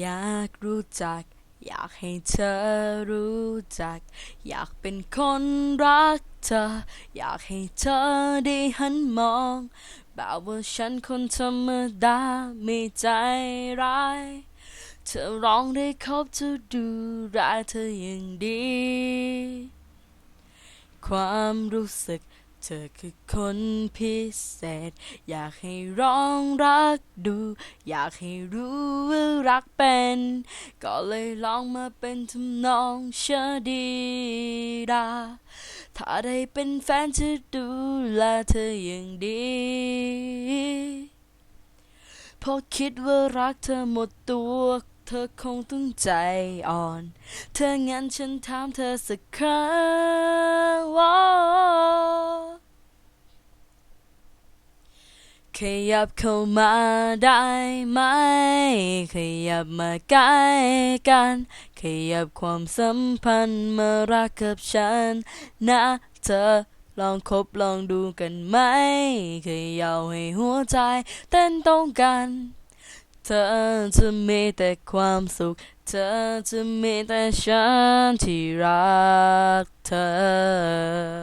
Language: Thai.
อยากรู้จัก อยากให้เธอรู้จัก อยากเป็นคนรักเธอ อยากให้เธอได้หันมองแบบว่าฉันคนธรรมดาไม่ใจร้าย เธอร้องได้ครบจะดูแลเธออย่างดี ความรู้สึก เธอคือคนพิเศษ อยากให้ร้องรักดู อยากให้รู้ว่ารักเป็น ก็เลยลองมาเป็นทำนองเชอดีดา ถ้าได้เป็นแฟนจะดูแลเธออย่างดีพราะคิดว่ารักเธอหมดตัวเธอคงต้องใจอ่อน เธองั้นฉันถามเธอสักครั้งว่า ขยับเข้ามาได้ไหม ขยับมาใกล้กัน ขยับความสัมพันธ์มารักกับฉัน นะเธอลองคบลองดูกันไหม ขยับให้หัวใจเต้นตรงกัน เธอจะมีแต่ความสุข เธอจะมีแต่ฉันที่รักเธอ